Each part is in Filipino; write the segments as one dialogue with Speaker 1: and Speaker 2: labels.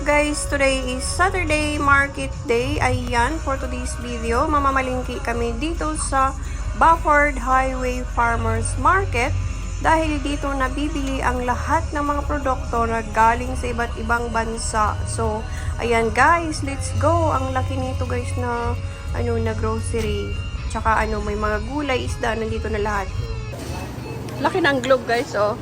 Speaker 1: Guys, today is Saturday Market Day. Ayan, for today's video, mamamalingki kami dito sa Bafford Highway Farmers Market dahil dito nabibili ang lahat ng mga produkto na galing sa iba't ibang bansa. So, ayan guys, let's go. Ang laki nito guys na ano na grocery. Tsaka ano, may mga gulay, isda, nandito na lahat. Laki ng globe guys, oh.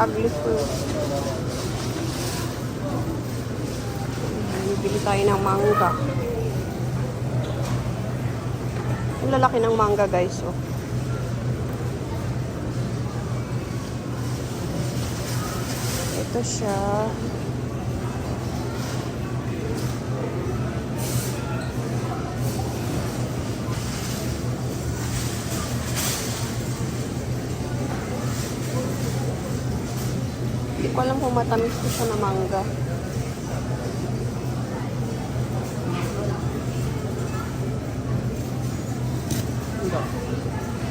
Speaker 1: Ugly fruit. Bibili tayo ng mangga. Ang lalaki ng mangga guys, oh. Ito siya. Ko alam kung matamis ko siya na mangga.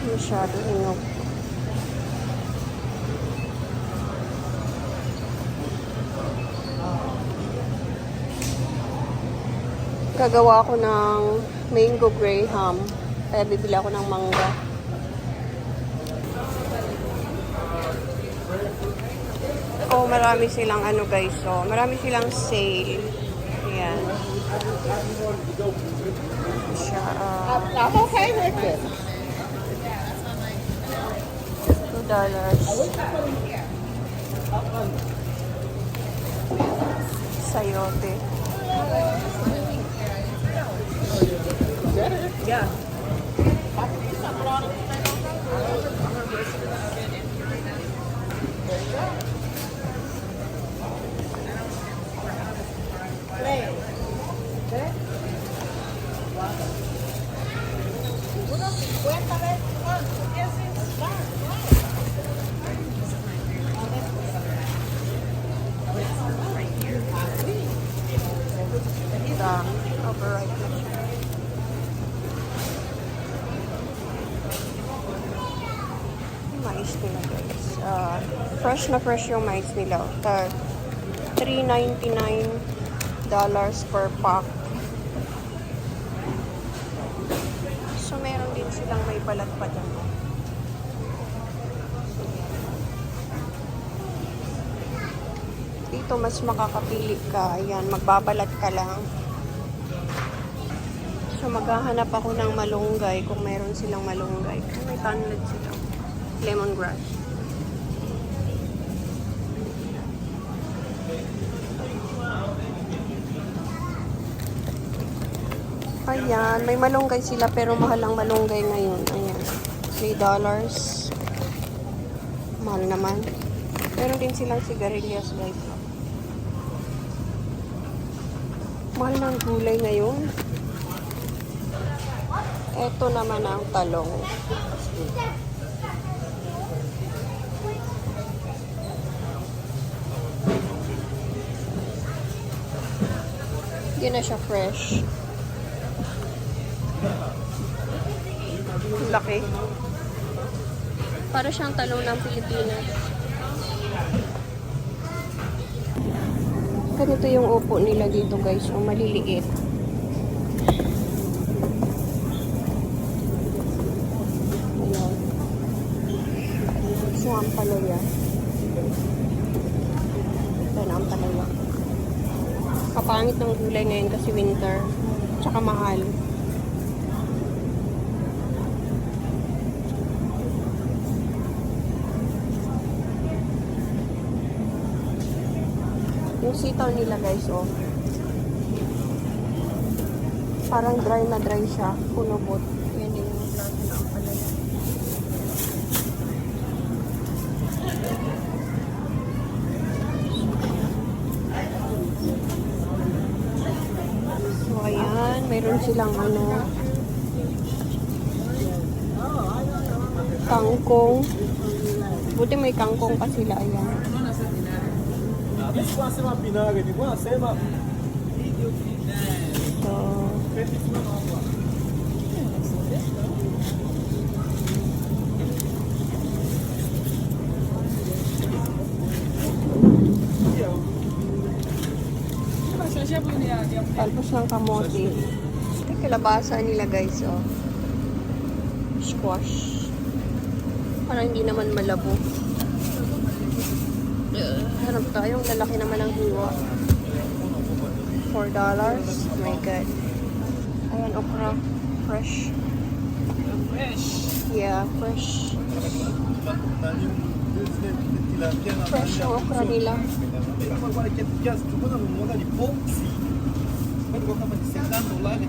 Speaker 1: Masyado hinog. Gagawa ako ng mango graham. Kaya bibili ako ng mangga. Oh, marami silang ano guys, so marami silang sale. Ayan. Siya, ah,
Speaker 2: I'm okay with it.
Speaker 1: two dollars. Sayote.
Speaker 2: Yeah.
Speaker 1: Dami. Overripe na siya. Mais nila guys. Ah, fresh na fresh yung mais nila. Ta $3.99 dollars per pack. So, meron din silang may balat pa dyan. Dito, mas makakapili ka. Ayan, magbabalat ka lang. So, maghahanap ako ng malunggay kung meron silang malunggay. May tanlad sila. Lemongrass. Ayan, may malunggay sila pero mahal ang malunggay ngayon. Ayan, $3. Mahal naman. Meron din silang sigarilyas guys. Mahal ng gulay ngayon. Ito naman ang talong. Hindi na siya fresh. Laki. Para siyang talong ng Pilipinas. Ganito yung upo nila dito guys. O maliliit. Ayan. So, ang palaya. Kapangit ng gulay ngayon kasi winter. Tsaka mahal. Yung sitaw nila guys, oh. Parang dry na dry siya. Punobot. silang ano kangkong. Buti may kangkong pa sila ayan. Ito Talbos ng kamote. Kalabasa nila guys, oh. Squash. Parang hindi naman malabo. Uh, Hanap tayo. Ang lalaki naman ng hiwa. $4. dollars. Oh my God. Ayan, okra. Fresh.
Speaker 3: Fresh.
Speaker 1: Yeah, fresh. Fresh okra nila.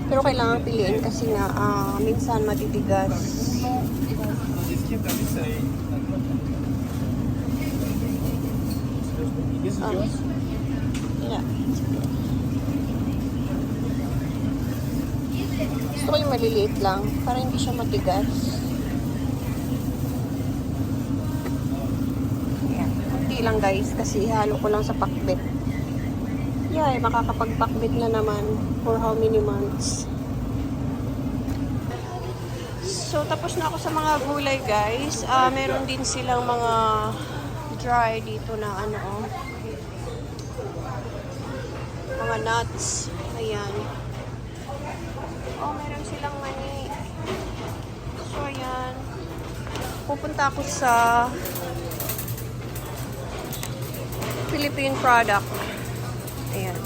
Speaker 1: Pero kailangan piliin kasi nga ah, minsan matitigas.
Speaker 3: yours?
Speaker 1: Yeah. Gusto ko yung maliliit lang para hindi siya matigas. Ayan. Kunti lang guys kasi halo ko lang sa pakbet. Yeah, eh, makakapagpakbet na naman for how many months. So, tapos na ako sa mga gulay guys. Ah, meron din silang mga dry dito na ano oh mga nuts. Ayan. Oh, meron silang mani. So, ayan. Pupunta ako sa Philippine product. Ayan.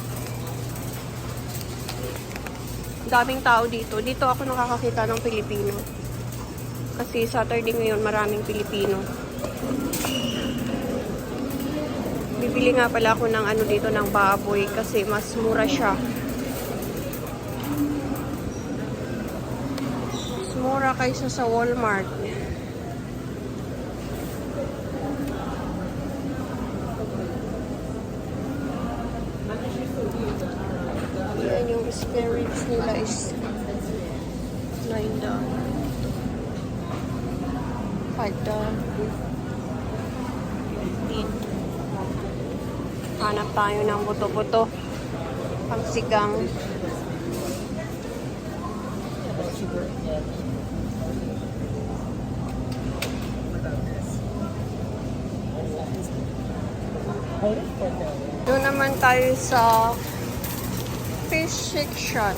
Speaker 1: Daming tao dito. Dito ako nakakakita ng Pilipino. Kasi Saturday ngayon maraming Pilipino. Bibili nga pala ako ng ano dito ng baboy kasi mas mura siya. Mas mura kaysa sa Walmart. Spirits nila is 9 down. 5 down. 15. Hanap tayo ng buto-buto. Pangsigang. Doon naman tayo sa fish section.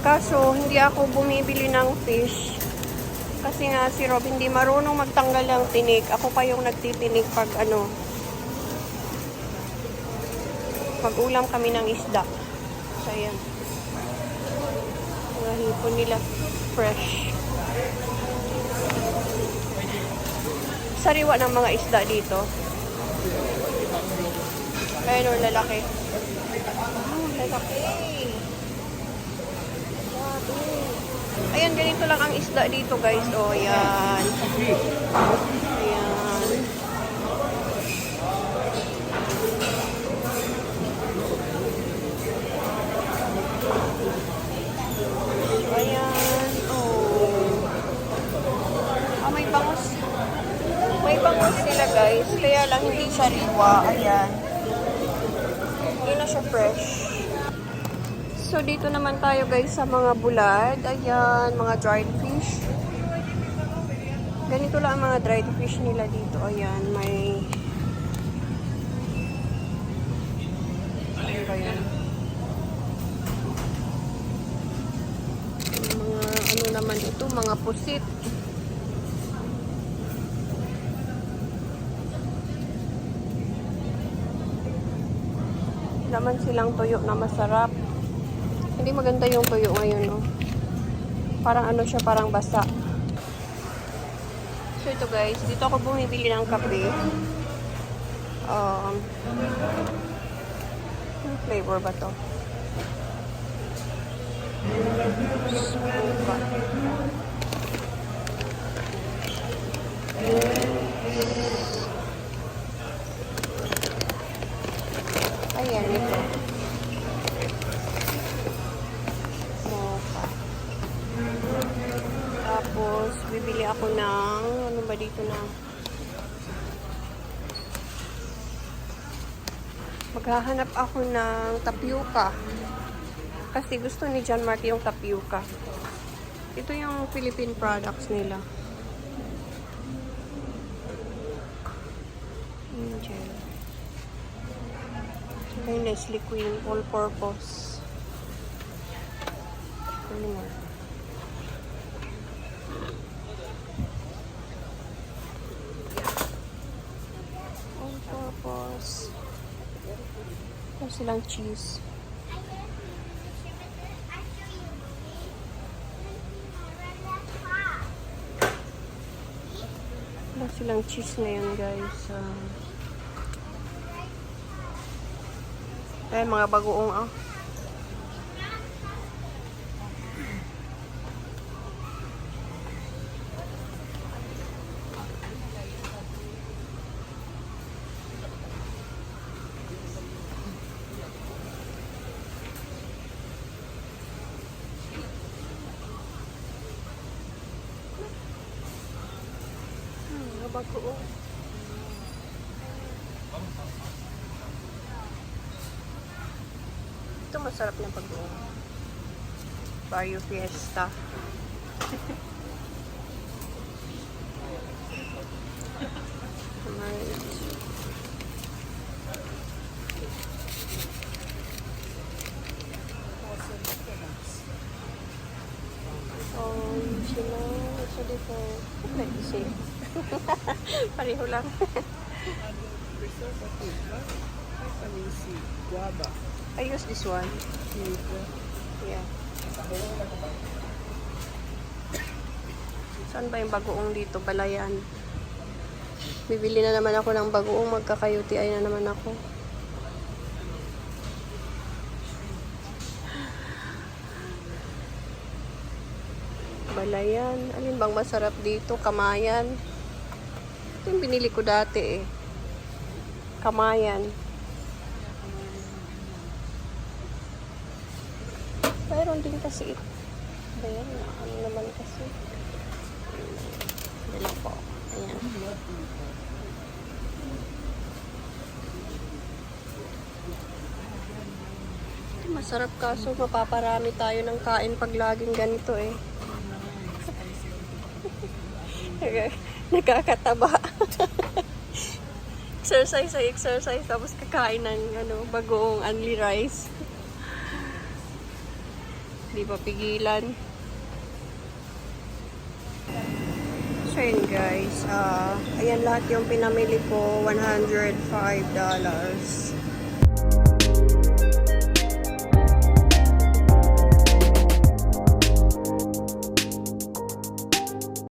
Speaker 1: Kaso, hindi ako bumibili ng fish. Kasi nga si Rob hindi marunong magtanggal ng tinik. Ako pa yung nagtitinik pag ano. Pag ulam kami ng isda. So, ayan. Mga nila. Fresh. Sariwa ng mga isda dito. Ayun o, lalaki. Oh, lalaki. Grabe. Ayan, ganito lang ang isda dito, guys. O, ayan. Ayan. Ayan. Oh. Ah, may bangus. May bangus sila, guys. Kaya lang hindi siya riwa. Ayan. Hindi na siya fresh. So, dito naman tayo guys sa mga bulad. Ayan, mga dried fish. Ganito lang ang mga dried fish nila dito. Ayan, may... Ano ba? Mga ano naman ito, mga pusit. Naman silang tuyo na masarap. Hindi maganda yung tuyo ngayon, no? Parang ano siya, parang basa. So ito guys, dito ako bumibili ng kape. Um, ano flavor ba to? Suka. Ayan, Tapos, bibili ako ng, ano ba dito na? Maghahanap ako ng tapioca. Kasi gusto ni John Mark yung tapioca. Ito yung Philippine products nila. Angel. Ay, Nestle Queen, all purpose. Creamer. All purpose. Ito silang cheese. Wala silang cheese ngayon guys. Ah. Ay, mga bagoong ah. Hmm, mga bagoong. Ito masarap na bagoong. Barrio Fiesta. Alright. Oh. Ito dito. Okay, same. Pareho lang.
Speaker 3: Preservative, ha? C, guava.
Speaker 1: I use this one. Yeah. Saan ba yung bagoong dito? Balayan. Bibili na naman ako ng bagoong. Magkakayuti ay na naman ako. Balayan. Alin bang masarap dito? Kamayan. Ito yung binili ko dati eh. Kamayan. Mayroon din kasi ito. Ayan, ano naman kasi. Dala po. Ayan. Masarap kaso mapaparami tayo ng kain pag laging ganito eh. Nakakataba. exercise ay exercise tapos kakain ng ano, bagoong only rice. Di pa pigilan. So yun guys, ah ayan lahat yung pinamili ko, $105.